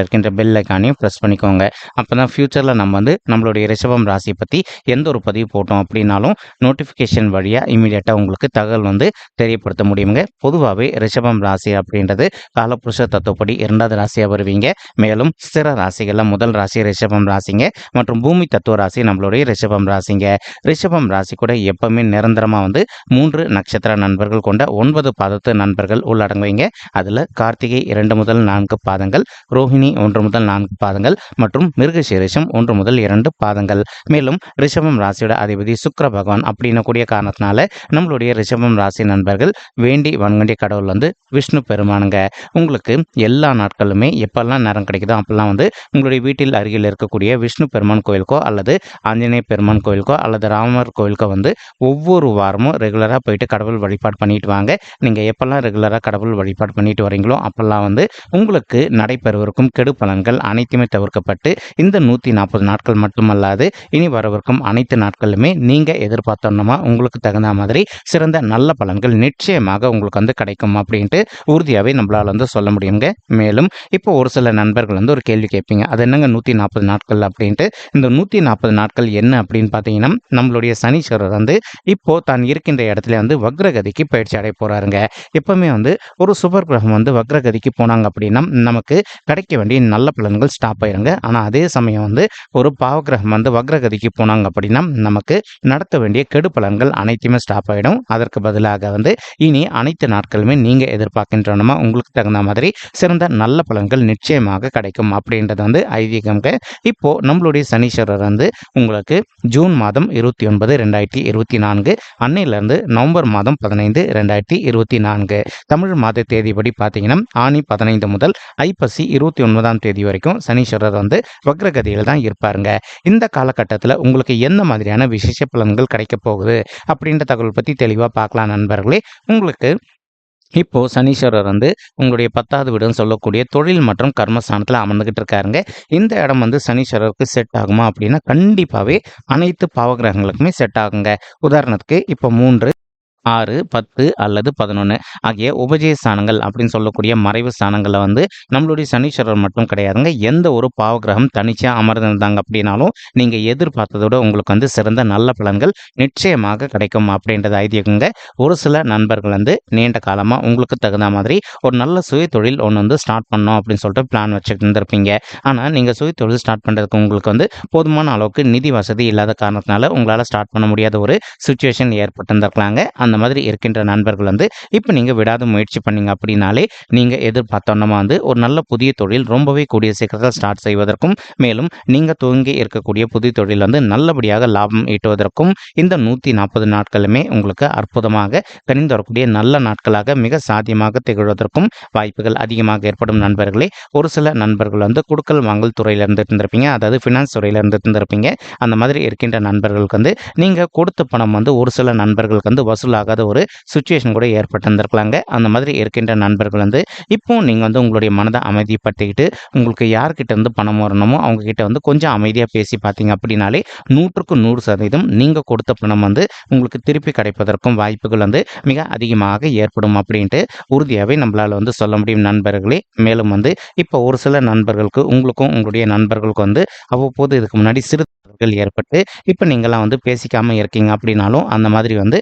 இருக்கின்ற பெல் ஐக்கானையும் ப்ரெஸ் பண்ணிக்கோங்க. அப்போ தான் ஃப்யூச்சரில் நம்ம வந்து நம்மளுடைய ரிஷபம் ராசி பற்றி எந்த ஒரு பதிவு போட்டோம் அப்படின்னாலும் நோட்டிஃபிகேஷன் வழியாக இமீடியட்டாக உங்களுக்கு தகவல் வந்து தெரியப்படுத்த முடியுங்க. பொதுவாகவே ரிஷபம் ராசி அப்படின்றது காலப்புருஷ தத்துவப்படி இரண்டாவது ராசியாக வருவீங்க. மேலும் ஸ்திர ராசிகளில் முதல் ராசி ரிஷபம் ராசிங்க மற்றும் பூமி தத்துவ ராசி நம்மளுடைய ரிஷபம் ராசிங்க. ரிஷபம் ராசி கூட எப்பவுமே நிரந்தரமாக வந்து மூன்று நட்சத்திர நண்பர்கள் கொண்ட ஒன்பது பாதத்து நண்பர்கள் உள்ளடங்குவீங்க. அதில் கார்த்திகை இரண்டு முதல் நான்கு பாதங்கள் ரோஹிணி ஒன்று முதல் நான்கு பாதங்கள் மற்றும் மிருகசீரிஷம் ஒன்று முதல் இரண்டு பாதங்கள். மேலும் ரிஷபம் ராசியோட அதிபதி சுக்கர பகவான் அப்படின்னு கூடிய காரணத்தினால நம்மளுடைய ரிஷபம் ராசி நண்பர்கள் வேண்டி வன்கண்டிய கடவுள் வந்து விஷ்ணு பெருமானுங்க. உங்களுக்கு எல்லா நாட்களுமே எப்பெல்லாம் நேரம் கிடைக்குதோ அப்பெல்லாம் வந்து உங்களுடைய வீட்டில் அருகில் இருக்கக்கூடிய விஷ்ணு பெருமான் கோயிலுக்கோ அல்லது ஆஞ்சநேய பெருமான் கோயிலுக்கோ அல்லது ராமர் கோயிலுக்கோ வந்து ஒவ்வொரு வாரமும் ரெகுலராக போயிட்டு கடவுள் வழிபாடு பண்ணிட்டு வாங்க. நீங்கள் எப்பெல்லாம் ரெகுலராக கடவுள் வழிபாடு பண்ணிட்டு வரீங்களோ அப்பெல்லாம் வந்து உங்களுக்கு நடைபெறவிருக்கும் கெடு பலன்கள் அனைத்துமே தவிர்க்கப்பட்டு இந்த நூற்றி நாற்பது நாட்கள் மட்டுமல்லாது இனி வரவிருக்கும் அனைத்து நாட்களுமே நீங்கள் எதிர்பார்த்தோன்னா உங்களுக்கு தகுந்த மாதிரி சிறந்த நல்ல பலன்கள் நிச்சயமாக உங்களுக்கு வந்து கிடைக்கும் அப்படின்ட்டு உறுதியாகவே நம்மளால் வந்து சொல்ல முடியுங்க. மேலும் இப்போ ஒரு சில நண்பர்கள் வந்து ஒரு கேள்வி கேட்பீங்க. அது என்னங்க நூற்றி நாற்பது நாட்கள் அப்படின்ட்டு? இந்த நூற்றி நாற்பது நாட்கள் என்ன அப்படின்னு பார்த்தீங்கன்னா நம்மளுடைய சனீஸ்வரர் வந்து இப்போ தான் இருக்கின்ற இடத்துல வந்து வக்ரகதிக்கு பயிற்சி அடைய போறாருங்க. எப்பவுமே வந்து ஒரு சுபர் கிரகம் வந்து வக்ரகதிக்கு போனாங்க அப்படின்னா நமக்கு கிடைக்க வேண்டிய நல்ல பலன்கள் ஸ்டாப் ஆயிருங்க. ஆனால் அதே சமயம் வந்து ஒரு பாவகிரகம் வந்து வக்ரகதிக்கு போனாங்க அப்படின்னா நமக்கு நடத்த வேண்டிய கெடு பலன்கள் அனைத்துமே ஸ்டாப் ஆகிடும் அதற்கு பதிலாக வந்து இனி அனைத்து நாட்களுமே நீங்கள் எதிர்பார்க்கின்றனமா உங்களுக்கு தகுந்த மாதிரி சிறந்த நல்ல பலன்கள் நிச்சயமாக கிடைக்கும் அப்படின்றது வந்து ஐதீகம்ங்க இப்போ நம்மளுடைய சனீஸ்வரர் வந்து உங்களுக்கு ஜூன் மாதம் இருபத்தி ஒன்பது ரெண்டாயிரத்தி இருபத்தி நான்கு அன்னையிலேருந்து நவம்பர் மாதம் பதினைந்து ரெண்டாயிரத்தி இருபத்தி நான்கு. தமிழ் மாத தேதிப்படி பார்த்தீங்கன்னா ஆணி பதினைந்து முதல் ஐப்பசி இருபத்தி ஒன்பதாம் தேதி வரைக்கும் சனீஸ்வரர் வந்து வக்ரகதியில் தான் இருப்பாருங்க. இந்த காலகட்டத்தில் உங்களுக்கு எந்த மாதிரியான விசேஷ பலன்கள் கிடைக்க போகுது அப்படின்ற தகவல் பற்றி தெளிவாக பார்க்கலாம் நண்பர்களே. உங்களுக்கு இப்போ சனீஸ்வரர் வந்து உங்களுடைய பத்தாவது வீடுன்னு சொல்லக்கூடிய தொழில் மற்றும் கர்மஸ்தானத்தில் அமர்ந்துகிட்டு இருக்காருங்க. இந்த இடம் வந்து சனீஸ்வரருக்கு செட் ஆகுமா அப்படின்னா கண்டிப்பாகவே அனைத்து பாவகிரகங்களுக்குமே செட் ஆகுங்க. உதாரணத்துக்கு இப்போ மூன்று ஆறு பத்து அல்லது பதினொன்று ஆகிய உபஜய ஸ்தானங்கள் அப்படின்னு சொல்லக்கூடிய மறைவு ஸ்தானங்களில் வந்து நம்மளுடைய சனீஸ்வரர் மட்டும் கிடையாதுங்க. எந்த ஒரு பாவகிரகம் தனிச்சாக அமர்ந்திருந்தாங்க அப்படின்னாலும் நீங்கள் எதிர்பார்த்ததோட உங்களுக்கு வந்து சிறந்த நல்ல பலன்கள் நிச்சயமாக கிடைக்கும் அப்படின்றது ஐதீகங்க. ஒரு சில நண்பர்கள் வந்து நீண்ட காலமாக உங்களுக்கு தகுந்த மாதிரி ஒரு நல்ல சுய தொழில் ஒன்று வந்து ஸ்டார்ட் பண்ணோம் அப்படின்னு சொல்லிட்டு பிளான் வச்சுட்டு இருந்திருப்பீங்க. ஆனால் நீங்கள் சுய தொழில் ஸ்டார்ட் பண்ணுறதுக்கு உங்களுக்கு வந்து போதுமான அளவுக்கு நிதி வசதி இல்லாத காரணத்தினால உங்களால் ஸ்டார்ட் பண்ண முடியாத ஒரு சுச்சுவேஷன் ஏற்பட்டிருந்திருக்கலாங்க. அந்த அந்த மாதிரி இருக்கின்ற நண்பர்கள் வந்து இப்போ நீங்கள் விடாத முயற்சி பண்ணீங்க அப்படின்னாலே நீங்கள் எதிர்பார்த்தோன்னா வந்து ஒரு நல்ல புதிய தொழில் ரொம்பவே கூடிய சீக்கிரத்தில் ஸ்டார்ட் செய்வதற்கும் மேலும் நீங்கள் துவங்கி இருக்கக்கூடிய புதிய தொழில் வந்து நல்லபடியாக லாபம் ஈட்டுவதற்கும் இந்த நூற்றி நாற்பது நாட்களுமே உங்களுக்கு அற்புதமாக கணிந்து வரக்கூடிய நல்ல நாட்களாக மிக சாத்தியமாக திகழ்வதற்கும் வாய்ப்புகள் அதிகமாக ஏற்படும் நண்பர்களே. ஒரு சில நண்பர்கள் வந்து குடுக்கல் வாங்கல் துறையில் இருந்துட்டு அதாவது ஃபினான்ஸ் துறையில் இருந்துட்டு அந்த மாதிரி இருக்கின்ற நண்பர்களுக்கு வந்து நீங்கள் கொடுத்த பணம் வந்து ஒரு சில நண்பர்களுக்கு வந்து வசூலாக ஆகாத ஒரு சுச்சுவேஷன் கூட ஏற்பட்டிருந்திருக்கலாங்க. அந்த மாதிரி இருக்கின்ற நண்பர்கள் வந்து இப்போ நீங்கள் வந்து உங்களுடைய மனதை அமைதிப்படுத்திக்கிட்டு உங்களுக்கு யார்கிட்ட இருந்து பணம் வரணுமோ அவங்கக்கிட்ட வந்து கொஞ்சம் அமைதியாக பேசி பார்த்தீங்க அப்படின்னாலே நூற்றுக்கு நூறு சதவீதம் நீங்கள் கொடுத்த பணம் வந்து உங்களுக்கு திருப்பி கிடைப்பதற்கும் வாய்ப்புகள் வந்து மிக அதிகமாக ஏற்படும் அப்படின்ட்டு உறுதியாகவே நம்மளால் வந்து சொல்ல முடியும் நண்பர்களே. மேலும் வந்து இப்போ ஒரு சில நண்பர்களுக்கு உங்களுக்கும் உங்களுடைய நண்பர்களுக்கும் வந்து அவ்வப்போது இதுக்கு முன்னாடி சிறு ஏற்பட்டு இப்போ நீங்களாம் வந்து பேசிக்காமல் இருக்கீங்க அப்படின்னாலும் அந்த மாதிரி வந்து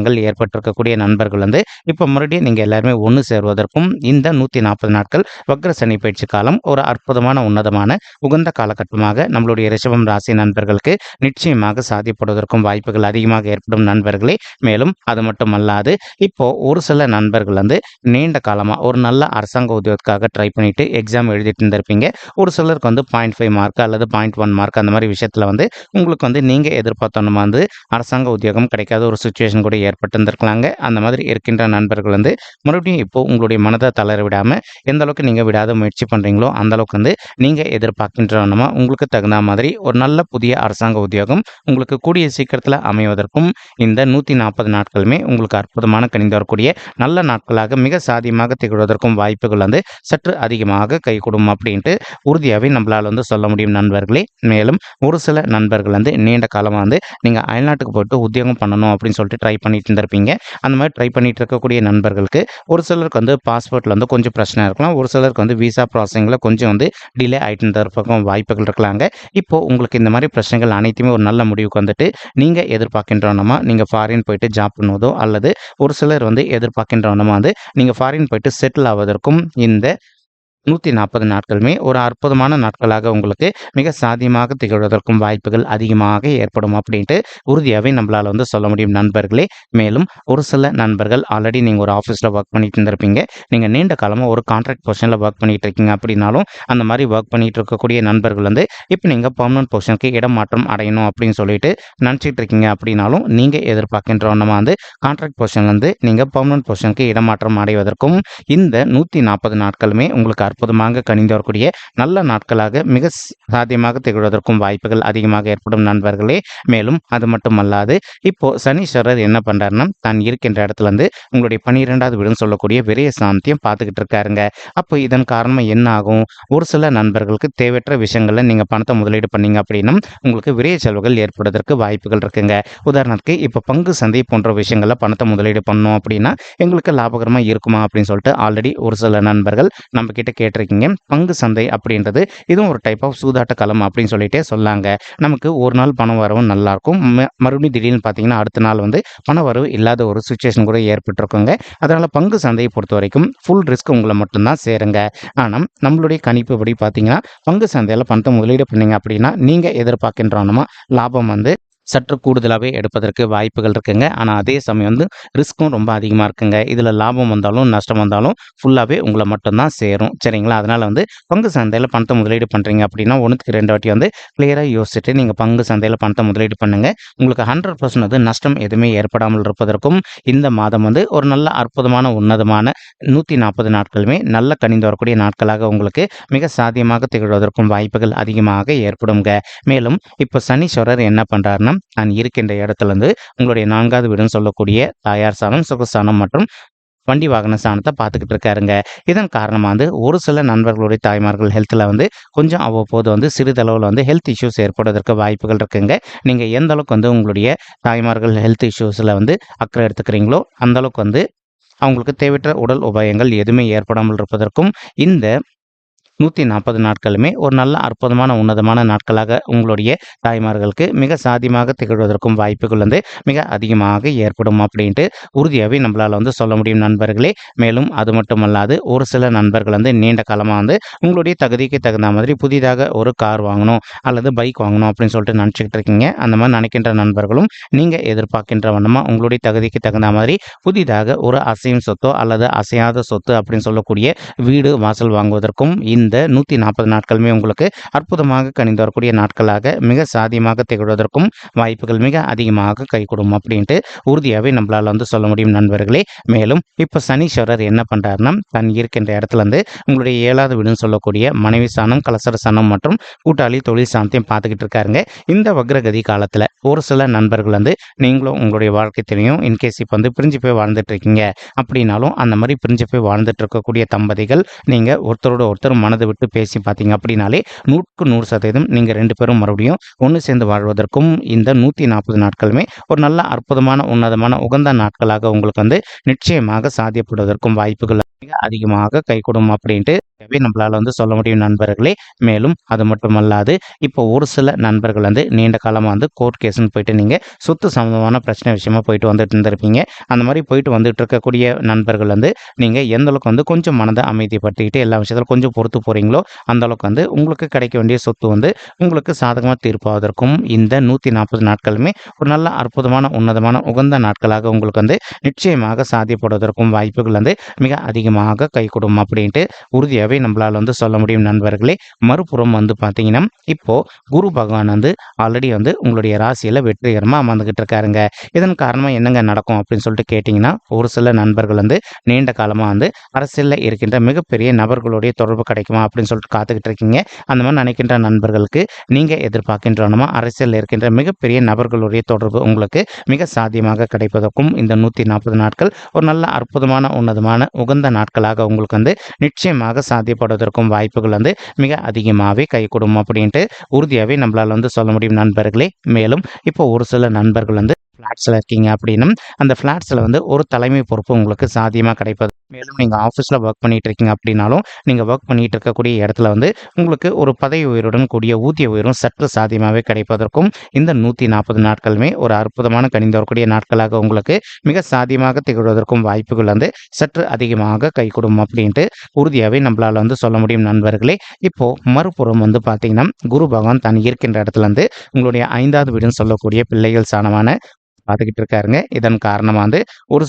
மனசங்கடங்கள் ஏற்பட்டிருக்கக்கூடிய நண்பர்கள் வந்து இப்போ மறுபடியும் நீங்கள் எல்லாருமே ஒன்று சேர்வதற்கும் இந்த நூற்றி நாற்பது நாட்கள் வக்ர சனி பயிற்சி காலம் ஒரு அற்புதமான உன்னதமான உகந்த காலகட்டமாக நம்மளுடைய ரிஷபம் ராசி நண்பர்களுக்கு நிச்சயமாக சாதிப்படுவதற்கும் வாய்ப்புகள் அதிகமாக ஏற்படும் நண்பர்களே. மேலும் அது மட்டுமல்லாது இப்போ ஒரு சில நண்பர்கள் வந்து நீண்ட காலமாக ஒரு நல்ல அரசாங்க உத்தியோகத்துக்காக ட்ரை பண்ணிட்டு எக்ஸாம் எழுதிட்டு இருந்திருப்பீங்க. ஒரு சிலருக்கு வந்து பாயிண்ட் ஃபைவ் மார்க் அல்லது பாயிண்ட் ஒன் மார்க் அந்த மாதிரி விஷயத்தில் வந்து உங்களுக்கு வந்து நீங்கள் எதிர்பார்த்தோன்னு வந்து அரசாங்க உத்தியோகம் கிடைக்காத ஒரு சுச்சுவேஷன் கூட ஏற்பட்டிருந்திருக்கலாங்க. அந்த மாதிரி இருக்கின்ற நண்பர்கள் வந்து மறுபடியும் இப்போ உங்களுடைய மனதை தளர விடாமல் எந்த அளவுக்கு நீங்கள் விடாத முயற்சி பண்ணுறீங்களோ அந்த அளவுக்கு வந்து நீங்கள் எதிர்பார்க்கின்றனமா உங்களுக்கு தகுந்த மாதிரி ஒரு நல்ல புதிய அரசாங்க உத்தியோகம் உங்களுக்கு கூடிய சீக்கிரத்தில் அமைவதற்கும் இந்த நூற்றி நாற்பது நாட்களுமே உங்களுக்கு அற்புதமான கணிந்து வரக்கூடிய நல்ல நாட்களாக மிக சாதியமாக திகழ்வதற்கும் வாய்ப்புகள் வந்து சற்று அதிகமாக கைகூடும் அப்படின்ட்டு உறுதியாகவே நம்மளால் வந்து சொல்ல முடியும் நண்பர்களே. மேலும் ஒரு சில நண்பர்கள் வந்து நீண்ட காலமாக வந்து நீங்கள் அயல்நாட்டுக்கு போயிட்டு உத்தியோகம் பண்ணணும் அப்படின்னு சொல்லிட்டு ட்ரை பண்ணி பண்ணிட்டு இருந்திருப்பீங்க அந்த மாதிரி ட்ரை பண்ணிட்டு இருக்கக்கூடிய நண்பர்களுக்கு ஒரு சிலருக்கு வந்து பாஸ்போர்ட்டில் வந்து கொஞ்சம் பிரச்சனை இருக்கலாம். ஒரு சிலருக்கு வந்து விசா ப்ராசஸிங்கில் கொஞ்சம் வந்து டிலே ஆகிட்டு இருந்திருப்பக்கம் வாய்ப்புகள் இருக்கலாங்க. இப்போ உங்களுக்கு இந்த மாதிரி பிரச்சனைகள் அனைத்துமே ஒரு நல்ல முடிவுக்கு வந்துட்டு நீங்கள் எதிர்பார்க்கின்றோனமா நீங்கள் ஃபாரின் போயிட்டு ஜாப் பண்ணுவதோ அல்லது ஒரு சிலர் வந்து எதிர்பார்க்கின்றோனமா வந்து நீங்கள் ஃபாரின் போயிட்டு செட்டில் ஆவதற்கும் இந்த நூற்றி நாற்பது நாட்களுமே ஒரு அற்புதமான நாட்களாக உங்களுக்கு மிக சாத்தியமாக திகழ்வதற்கும் வாய்ப்புகள் அதிகமாக ஏற்படும் அப்படின்ட்டு உறுதியாகவே நம்மளால் வந்து சொல்ல முடியும் நண்பர்களே. மேலும் ஒரு சில நண்பர்கள் ஆல்ரெடி நீங்கள் ஒரு ஆஃபீஸில் ஒர்க் பண்ணிட்டு இருந்திருப்பீங்க. நீங்கள் நீண்ட காலமாக ஒரு கான்ட்ராக்ட் பொசிஷனில் ஒர்க் பண்ணிட்டு இருக்கீங்க அப்படின்னாலும் அந்த மாதிரி ஒர்க் பண்ணிட்டு இருக்கக்கூடிய நண்பர்கள் வந்து இப்போ நீங்கள் பர்மனன்ட் பொசிஷனுக்கு இடம் மாற்றம் அடையணும் அப்படின்னு சொல்லிட்டு நினச்சிட்டு இருக்கீங்க அப்படின்னாலும் நீங்கள் எதிர்பார்க்கின்ற ஒன்றமாக வந்து கான்ட்ராக்ட் பொசிஷன்லேருந்து வந்து நீங்கள் பர்மனன்ட் பொசிஷனுக்கு இடமாற்றம் அடைவதற்கும் இந்த நூற்றி நாற்பது நாட்களுமே உங்களுக்கு அற்புதமாக கணிந்து வரக்கூடிய நல்ல நாட்களாக மிக சாத்தியமாக திகழ்வதற்கும் வாய்ப்புகள் அதிகமாக ஏற்படும் நண்பர்களே. மேலும் அது மட்டுமல்லாது இப்போ சனீஸ்வரர் என்ன பண்றாருன்னா தான் இருக்கின்ற இடத்துல இருந்து உங்களுடைய பன்னிரெண்டாவது வீடுன்னு சொல்லக்கூடிய விரைய சாந்தியம் பார்த்துக்கிட்டு இருக்காருங்க. அப்போ இதன் காரணமாக என்ன ஆகும்? ஒரு சில நண்பர்களுக்கு தேவையற்ற விஷயங்களில் நீங்கள் பணத்தை முதலீடு பண்ணீங்க அப்படின்னா உங்களுக்கு விரைய செலவுகள் ஏற்படுவதற்கு வாய்ப்புகள் இருக்குங்க. உதாரணத்துக்கு இப்போ பங்கு சந்தை போன்ற விஷயங்களில் பணத்தை முதலீடு பண்ணோம் அப்படின்னா எங்களுக்கு லாபகரமாக இருக்குமா அப்படின்னு சொல்லிட்டு ஆல்ரெடி ஒரு சில நண்பர்கள் நம்ம கிட்ட கேட்டிருக்கீங்க. பங்கு சந்தை அப்படின்றது இதுவும் ஒரு டைப் ஆஃப் சூதாட்ட களம் அப்படின்னு சொல்லிட்டே சொல்லாங்க. நமக்கு ஒரு நாள் பணம் வரவும் நல்லா இருக்கும் ம- மறுபடியும் திடீர்னு பார்த்தீங்கன்னா அடுத்த நாள் வந்து பண வரவு இல்லாத ஒரு சுச்சுவேஷன் கூட ஏற்பட்டிருக்குங்க. அதனால பங்கு சந்தையை பொறுத்த வரைக்கும் ஃபுல் ரிஸ்க் உங்களை மட்டும்தான் சேருங்க. ஆனால் நம்மளுடைய கணிப்பு படி பார்த்தீங்கன்னா பங்கு சந்தையில் பணத்தை முதலீடு பண்ணீங்க அப்படின்னா நீங்கள் எதிர்பார்க்கின்றோமா லாபம் வந்து சற்று கூடுதலாகவே எடுப்பதற்கு வாய்ப்புகள் இருக்குங்க. ஆனால் அதே சமயம் வந்து ரிஸ்க்கும் ரொம்ப அதிகமாக இருக்குங்க. இதில் லாபம் வந்தாலும் நஷ்டம் வந்தாலும் ஃபுல்லாகவே உங்களை மட்டும்தான் சேரும். சரிங்களா? அதனால் வந்து பங்கு சந்தையில் பணத்தை முதலீடு பண்ணுறீங்க அப்படின்னா ஒன்றுக்கு ரெண்டு வாட்டி வந்து கிளியராக யோசிச்சுட்டு நீங்கள் பங்கு சந்தையில் பணத்தை முதலீடு பண்ணுங்கள் உங்களுக்கு ஹண்ட்ரட் பர்சன்ட் வந்து நஷ்டம் எதுவுமே ஏற்படாமல் இருப்பதற்கும் இந்த மாதம் வந்து ஒரு நல்ல அற்புதமான உன்னதமான நூற்றி நாற்பது நாட்களுமே நல்ல கணிந்து வரக்கூடிய நாட்களாக உங்களுக்கு மிக சாத்தியமாக திகழ்வதற்கும் வாய்ப்புகள் அதிகமாக ஏற்படுங்க மேலும் இப்போ சனீஸ்வரர் என்ன பண்ணுறாருன்னா நான் இருக்கின்ற இடத்துலேருந்து உங்களுடைய நான்காவது வீடுன்னு சொல்லக்கூடிய தாயார் ஸ்தானம் சுகஸ்தானம் மற்றும் வண்டி வாகன ஸ்தானத்தை பார்த்துக்கிட்டு இருக்காருங்க. இதன் காரணமாக வந்து ஒரு சில நண்பர்களுடைய தாய்மார்கள் ஹெல்த்தில் வந்து கொஞ்சம் அவ்வப்போது வந்து சிறிதளவில் வந்து ஹெல்த் இஷ்யூஸ் ஏற்படுவதற்கு வாய்ப்புகள் இருக்குங்க. நீங்கள் எந்த அளவுக்கு வந்து உங்களுடைய தாய்மார்கள் ஹெல்த் இஷ்யூஸில் வந்து அக்கறை எடுத்துக்கிறீங்களோ அந்த அளவுக்கு வந்து அவங்களுக்கு தேவையற்ற உடல் உபாயங்கள் எதுவுமே ஏற்படாமல் இருப்பதற்கும் இந்த நூற்றி நாற்பது நாட்களுமே ஒரு நல்ல அற்புதமான உன்னதமான நாட்களாக உங்களுடைய தாய்மார்களுக்கு மிக சாதியமாக திகழ்வதற்கும் வாய்ப்புகள் வந்து மிக அதிகமாக ஏற்படும் அப்படின்ட்டு உறுதியாகவே நம்மளால் வந்து சொல்ல முடியும் நண்பர்களே. மேலும் அது மட்டுமல்லாது ஒரு சில நண்பர்கள் வந்து நீண்ட காலமாக வந்து உங்களுடைய தகுதிக்கு தகுந்த மாதிரி புதிதாக ஒரு கார் வாங்கணும் அல்லது பைக் வாங்கணும் அப்படின்னு சொல்லிட்டு நினச்சிக்கிட்டு இருக்கீங்க. அந்த மாதிரி நினைக்கின்ற நண்பர்களும் நீங்கள் எதிர்பார்க்கின்ற வண்ணமாக உங்களுடைய தகுதிக்கு தகுந்த மாதிரி புதிதாக ஒரு அசையும் சொத்தோ அல்லது அசையாத சொத்து அப்படின்னு சொல்லக்கூடிய வீடு வாசல் வாங்குவதற்கும் இந்த இந்த நூற்றி நாற்பது நாட்களுமே உங்களுக்கு அற்புதமாக கணிந்து வரக்கூடிய நாட்களாக மிக சாதியமாக திகழ்வதற்கும் வாய்ப்புகள் மிக அதிகமாக கைகூடும் அப்படின்ட்டு உறுதியாகவே நம்மளால் வந்து சொல்ல முடியும் நண்பர்களே. மேலும் இப்போ சனீஸ்வரர் என்ன பண்ணுறாருன்னா தன் இருக்கின்ற இடத்துல இருந்து உங்களுடைய ஏழாவது வீடுன்னு சொல்லக்கூடிய மனைவி சாணம் கலசர சாணம் மற்றும் கூட்டாளி தொழில் சாணத்தையும் பார்த்துக்கிட்டு இருக்காருங்க. இந்த வக்ரகதி காலத்தில் ஒரு சில நண்பர்கள் வந்து நீங்களும் உங்களுடைய வாழ்க்கை தெரியும் இன்கேஸ் இப்போ வந்து பிரிஞ்சு போய் வாழ்ந்துட்டு இருக்கீங்க அப்படின்னாலும் அந்த மாதிரி பிரிஞ்சு போய் வாழ்ந்துட்டு இருக்கக்கூடிய தம்பதிகள் நீங்கள் ஒருத்தரோட ஒருத்தர் மனதை விட்டு பேசி பார்த்தீங்க அப்படின்னாலே நூற்றுக்கு நூறு சதவீதம் நீங்கள் ரெண்டு பேரும் மறுபடியும் ஒன்று சேர்ந்து வாழ்வதற்கும் இந்த நூற்றி நாற்பது நாட்களுமே ஒரு நல்ல அற்புதமான உன்னதமான உகந்த நாட்களாக உங்களுக்கு வந்து நிச்சயமாக சாத்தியப்படுவதற்கும் வாய்ப்புகள் அதிகமாக கைகூடும் அப்படின்ட்டு நம்மளால் வந்து சொல்ல முடியும் நண்பர்களே. மேலும் அது மட்டுமல்லாது இப்போ ஒரு சில நண்பர்கள் வந்து நீண்ட காலமாக வந்து கோர்ட் கேஸுன்னு போயிட்டு நீங்கள் சொத்து சம்மந்தமான பிரச்சனை விஷயமா போயிட்டு வந்துட்டு இருந்திருப்பீங்க. அந்த மாதிரி போயிட்டு வந்துட்டு இருக்கக்கூடிய நண்பர்கள் வந்து நீங்கள் எந்த அளவுக்கு வந்து கொஞ்சம் மனதை அமைதிப்படுத்திக்கிட்டு எல்லா விஷயத்திலும் கொஞ்சம் பொறுத்து போகிறீங்களோ அந்த அளவுக்கு வந்து உங்களுக்கு கிடைக்க வேண்டிய சொத்து வந்து உங்களுக்கு சாதகமாக தீர்ப்பாவதற்கும் இந்த நூற்றி நாற்பது நாட்களுமே ஒரு நல்ல அற்புதமான உன்னதமான உகந்த நாட்களாக உங்களுக்கு வந்து நிச்சயமாக சாத்தியப்படுவதற்கும் வாய்ப்புகள் வந்து மிக அதிகமாக கைகூடும் அப்படின்ட்டு உறுதியாகவே உறுதியாகவே நம்மளால் வந்து சொல்ல முடியும் நண்பர்களே. மறுபுறம் வந்து பார்த்தீங்கன்னா இப்போது குரு பகவான் வந்து ஆல்ரெடி வந்து உங்களுடைய ராசியில் வெற்றிகரமாக அமர்ந்துக்கிட்டு இருக்காருங்க. இதன் காரணமாக என்னங்க நடக்கும் அப்படின்னு சொல்லிட்டு கேட்டிங்கன்னா ஒரு சில நண்பர்கள் வந்து நீண்ட காலமாக வந்து அரசியலில் இருக்கின்ற மிகப்பெரிய நபர்களுடைய தொடர்பு கிடைக்குமா அப்படின்னு சொல்லிட்டு காத்துக்கிட்டு இருக்கீங்க. அந்த மாதிரி நினைக்கின்ற நண்பர்களுக்கு நீங்கள் எதிர்பார்க்கின்றனமா அரசியலில் இருக்கின்ற மிகப்பெரிய நபர்களுடைய தொடர்பு உங்களுக்கு மிக சாத்தியமாக கிடைப்பதற்கும் இந்த நூற்றி நாற்பது நாட்கள் ஒரு நல்ல அற்புதமான உன்னதமான உகந்த நாட்களாக உங்களுக்கு வந்து நிச்சயமாக சாத்தியப்படுவதற்கும் வாய்ப்புகள் வந்து மிக அதிகமாகவே கை கொடுக்கும் அப்படின்ட்டு உறுதியாகவே நம்மளால் வந்து சொல்ல முடியும் நண்பர்களே. மேலும் இப்போ ஒரு சில நண்பர்கள் வந்து ஃப்ளாட்ஸில் இருக்கீங்க அப்படின்னும் அந்த ஃப்ளாட்ஸில் வந்து ஒரு தலைமை பொறுப்பு உங்களுக்கு சாத்தியமாக கிடைப்பது மேலும் நீங்கள் ஆஃபீஸில் ஒர்க் பண்ணிகிட்டு இருக்கீங்க அப்படின்னாலும் நீங்கள் ஒர்க் பண்ணிட்டு இருக்கக்கூடிய இடத்துல வந்து உங்களுக்கு ஒரு பதவி உயருடன் கூடிய ஊதிய உயரும் சற்று சாத்தியமாகவே கிடைப்பதற்கும் இந்த நூற்றி நாற்பது நாட்களுமே ஒரு அற்புதமான கணிந்து வரக்கூடிய நாட்களாக உங்களுக்கு மிக சாத்தியமாக திகழ்வதற்கும் வாய்ப்புகள் வந்து சற்று அதிகமாக கை கொடுக்கும் அப்படின்ட்டு உறுதியாகவே நம்மளால் வந்து சொல்ல முடியும் நண்பர்களே. இப்போது மறுபுறம் வந்து பார்த்தீங்கன்னா குரு பகவான் தான் இருக்கின்ற இடத்துல இருந்து உங்களுடைய ஐந்தாவது வீடுன்னு சொல்லக்கூடிய பிள்ளைகள் சாணமான பார்த்துக்கிட்டு இருக்காருங்க. இதன் காரணமாக வந்து ஒரு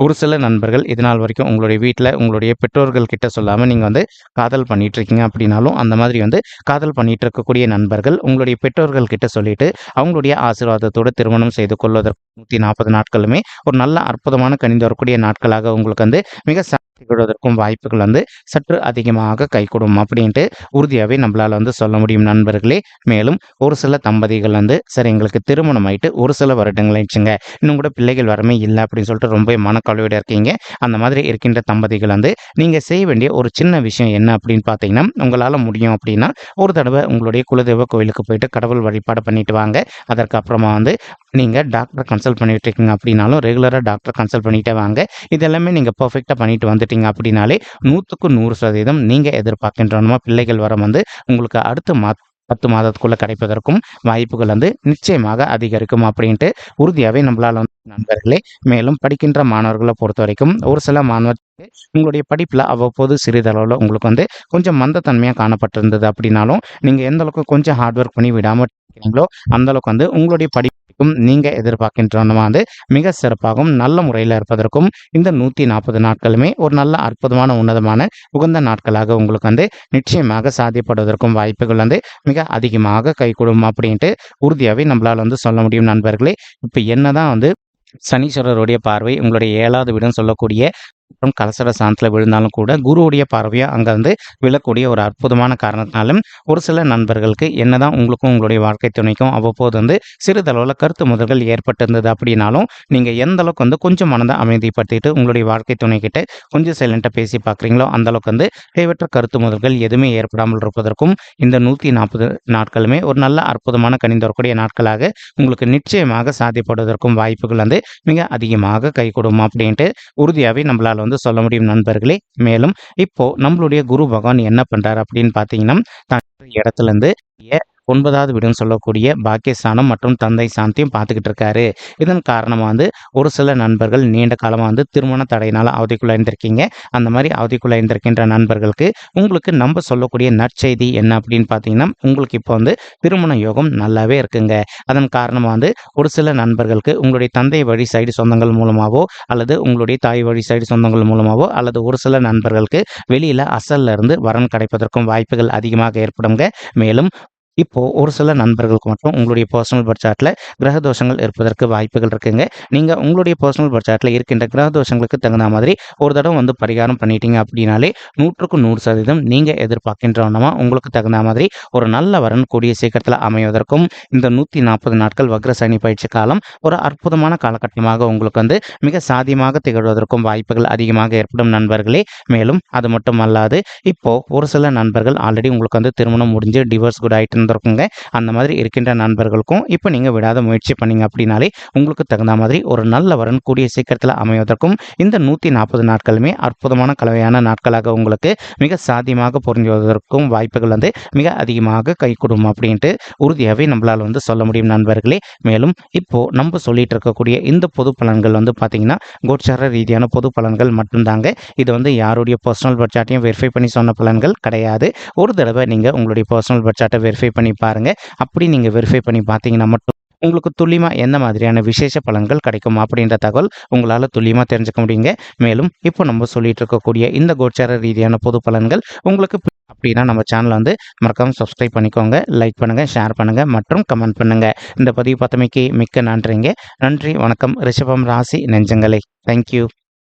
ஒரு சில நண்பர்கள் இது நாள் வரைக்கும் உங்களுடைய வீட்டில் உங்களுடைய பெற்றோர்கள் கிட்ட சொல்லாமல் நீங்கள் வந்து காதல் பண்ணிட்டு இருக்கீங்க அப்படின்னாலும் அந்த மாதிரி வந்து காதல் பண்ணிட்டு இருக்கக்கூடிய நண்பர்கள் உங்களுடைய பெற்றோர்கள் கிட்ட சொல்லிட்டு அவங்களுடைய ஆசீர்வாதத்தோடு திருமணம் செய்து கொள்வதற்கு நூற்றி நாற்பது நாட்களுமே ஒரு நல்ல அற்புதமான கணிந்து வரக்கூடிய நாட்களாக உங்களுக்கு வந்து மிக சாத்தியப்படுவதற்கும் வாய்ப்புகள் வந்து சற்று அதிகமாக கைகூடும் அப்படின்ட்டு உறுதியாகவே நம்மளால் வந்து சொல்ல முடியும் நண்பர்களே. மேலும் ஒரு சில தம்பதிகள் வந்து சரி எங்களுக்கு திருமணம் ஆயிட்டு ஒரு சில வருடங்கள் ஆயிடுச்சுங்க. இன்னும் கூட பிள்ளைகள் வரமே இல்லை அப்படின்னு சொல்லிட்டு ரொம்ப மனக்கவலையோட இருக்கீங்க. அந்த மாதிரி இருக்கின்ற தம்பதிகள் வந்து நீங்கள் செய்ய வேண்டிய ஒரு சின்ன விஷயம் என்ன? அப்படின்னு பார்த்தீங்கன்னா உங்களால் முடியும் அப்படின்னா ஒரு தடவை உங்களுடைய குலதெய்வ கோயிலுக்கு போயிட்டு கடவுள் வழிபாடு பண்ணிட்டு வாங்க. அதற்கு அப்புறமா வந்து நீங்கள் டாக்டர் கன்சல்ட் பண்ணிட்டு இருக்கீங்க அப்படின்னாலும் ரெகுலராக டாக்டர் கன்சல்ட் பண்ணிட்டே வாங்க. இதெல்லாமே நீங்கள் பர்ஃபெக்டாக பண்ணிட்டு வந்துட்டீங்க அப்படின்னாலே நூற்றுக்கு நூறு சதவீதம் நீங்கள் எதிர்பார்க்கின்றனமா பிள்ளைகள் வரம் வந்து உங்களுக்கு அடுத்த மா பத்து மாதத்துக்குள்ளே கிடைப்பதற்கும் வாய்ப்புகள் வந்து நிச்சயமாக அதிகரிக்கும் அப்படின்ட்டு உறுதியாகவே நம்மளால் வந்து நண்பர்களே மேலும் படிக்கின்ற மாணவர்களை பொறுத்த வரைக்கும் ஒரு சில மாணவர்களுக்கு உங்களுடைய படிப்பில் அவ்வப்போது சிறிதளவில் உங்களுக்கு வந்து கொஞ்சம் மந்தத்தன்மையாக காணப்பட்டிருந்தது அப்படின்னாலும் நீங்கள் எந்த அளவுக்கு கொஞ்சம் ஹார்ட் ஒர்க் பண்ணி விடாமல் இருக்கிறீங்களோ அந்த அளவுக்கு வந்து உங்களுடைய படிப்புக்கும் நீங்கள் எதிர்பார்க்கின்றனமா வந்து மிக சிறப்பாகவும் நல்ல முறையில் இருப்பதற்கும் இந்த நூற்றி நாற்பது நாட்களுமே ஒரு நல்ல அற்புதமான உன்னதமான உகந்த நாட்களாக உங்களுக்கு வந்து நிச்சயமாக சாத்தியப்படுவதற்கும் வாய்ப்புகள் வந்து மிக அதிகமாக கைகூடும் அப்படின்ட்டு உறுதியாகவே நம்மளால் வந்து சொல்ல முடியும் நண்பர்களே. இப்போ என்னதான் வந்து சனீஸ்வரருடைய பார்வை உங்களுடைய ஏழாவது வீடுன்னு சொல்லக்கூடிய மற்றும் கலசர சாந்தத்தில் விழுந்தாலும் கூட குருவுடைய பார்வையாக அங்கே வந்து விழக்கூடிய ஒரு அற்புதமான காரணத்தினாலும் ஒரு சில நண்பர்களுக்கு என்னதான் உங்களுக்கும் உங்களுடைய வாழ்க்கை துணைக்கும் அவ்வப்போது வந்து சிறிதளவில் கருத்து முதல்கள் ஏற்பட்டிருந்தது அப்படின்னாலும் நீங்கள் எந்த அளவுக்கு வந்து கொஞ்சம் மனதை அமைதிப்படுத்திட்டு உங்களுடைய வாழ்க்கை துணைக்கிட்ட கொஞ்சம் சைலண்ட்டாக பேசி பார்க்குறீங்களோ அந்த அளவுக்கு வந்து தேவையற்ற கருத்து முதல்கள் எதுவுமே ஏற்படாமல் இருப்பதற்கும் இந்த நூற்றி நாற்பது நாட்களுமே ஒரு நல்ல அற்புதமான கணிந்து வரக்கூடிய நாட்களாக உங்களுக்கு நிச்சயமாக சாத்தியப்படுவதற்கும் வாய்ப்புகள் வந்து மிக அதிகமாக கை அப்படின்ட்டு உறுதியாகவே நம்மளால் வந்து சொல்ல முடியும் நண்பர்களே. மேலும் இப்போ நம்மளுடைய குரு பகவான் என்ன பண்றாரு அப்படின்னு பார்த்தீங்கன்னா தான் இடத்துல இருந்து ஒன்பதாவது வீடுன்னு சொல்லக்கூடிய பாக்கியஸ்தானம் மற்றும் தந்தை சாந்தியும் பார்த்துக்கிட்டு இருக்காரு. இதன் காரணமாக வந்து ஒரு சில நண்பர்கள் நீண்ட காலமாக வந்து திருமண தடையினால் அவதிக்குள்ள இருந்திருக்கீங்க அந்த மாதிரி அவதிக்குள்ள இருந்திருக்கின்ற நண்பர்களுக்கு உங்களுக்கு நம்ம சொல்லக்கூடிய நற்செய்தி என்ன அப்படின்னு பார்த்தீங்கன்னா உங்களுக்கு இப்போ வந்து திருமண யோகம் நல்லாவே இருக்குங்க. அதன் காரணமாக வந்து ஒரு சில நண்பர்களுக்கு உங்களுடைய தந்தை வழி சைடு சொந்தங்கள் மூலமாகவோ அல்லது உங்களுடைய தாய் வழி சைடு சொந்தங்கள் மூலமாகவோ அல்லது ஒரு சில நண்பர்களுக்கு வெளியில் அசல்ல இருந்து வரன் கிடைப்பதற்கும் வாய்ப்புகள் அதிகமாக ஏற்படுங்க. மேலும் இப்போ ஒரு சில நண்பர்களுக்கு மட்டும் உங்களுடைய பர்சனல் பட்ஜெட்டில் கிரக தோஷங்கள் இருப்பதற்கு வாய்ப்புகள் இருக்குங்க. நீங்கள் உங்களுடைய பர்சனல் பட்ஜெட்டில் இருக்கின்ற கிரக தோஷங்களுக்கு தகுந்த மாதிரி ஒரு தடவை வந்து பரிகாரம் பண்ணிட்டீங்க அப்படின்னாலே நூற்றுக்கு நூறு சதவீதம் நீங்கள் எதிர்பார்க்கின்றவனமா உங்களுக்கு தகுந்த மாதிரி ஒரு நல்ல வரன் கூடிய சீக்கிரத்தில் அமைவதற்கும் இந்த நூற்றி நாற்பது நாட்கள் வக்ர சனி பயிற்சி காலம் ஒரு அற்புதமான காலகட்டமாக உங்களுக்கு வந்து மிக சாதியமாக திகழ்வதற்கும் வாய்ப்புகள் அதிகமாக ஏற்படும் நண்பர்களே. மேலும் அது மட்டும் அல்லாது இப்போ ஒரு சில நண்பர்கள் ஆல்ரெடி உங்களுக்கு வந்து திருமணம் முடிஞ்சு டிவோர்ஸ் கூட ஆயிட்டு இருந்திருக்குங்க அந்த மாதிரி இருக்கின்ற நண்பர்களுக்கும் இப்போ நீங்கள் விடாத முயற்சி பண்ணீங்க அப்படின்னாலே உங்களுக்கு தகுந்த மாதிரி ஒரு நல்ல வரன் கூடிய சீக்கிரத்தில் அமைவதற்கும் இந்த நூற்றி நாற்பது நாட்களுமே அற்புதமான கலவையான நாட்களாக உங்களுக்கு மிக சாத்தியமாக புரிஞ்சுவதற்கும் வாய்ப்புகள் வந்து மிக அதிகமாக கைகூடும் அப்படின்ட்டு உறுதியாகவே நம்மளால் வந்து சொல்ல முடியும் நண்பர்களே. மேலும் இப்போது நம்ம சொல்லிட்டு இருக்கக்கூடிய இந்த பொது பலன்கள் வந்து பார்த்தீங்கன்னா கோச்சார ரீதியான பொது பலன்கள் மட்டும்தாங்க. இது வந்து யாருடைய பர்சனல் பட்ஜெட்டையும் வெரிஃபை பண்ணி சொன்ன பலன்கள் கிடையாது. ஒரு தடவை நீங்கள் உங்களுடைய பர்சனல் பட்ஜெட்டை வெரிஃபை பண்ணி பாருங்கள் அப்படி நீங்கள் வெரிஃபை பண்ணி பார்த்தீங்கன்னா மட்டும் உங்களுக்கு துல்லியமாக எந்த மாதிரியான விசேஷ பலன்கள் கிடைக்கும் அப்படின்ற தகவல் உங்களால் துல்லியமாக தெரிஞ்சுக்க முடியுங்க. மேலும் இப்போ நம்ம சொல்லிட்டு இருக்கக்கூடிய இந்த கோச்சார ரீதியான பொது பலன்கள் உங்களுக்கு அப்படின்னா நம்ம சேனலை வந்து மறக்காமல் சப்ஸ்கிரைப் பண்ணிக்கோங்க லைக் பண்ணுங்கள் ஷேர் பண்ணுங்கள் மற்றும் கமெண்ட் பண்ணுங்கள் இந்த பதிவு பார்த்தமைக்கு மிக்க நன்றிங்க. நன்றி வணக்கம். ரிஷபம் ராசி நெஞ்சங்களே. தேங்க்யூ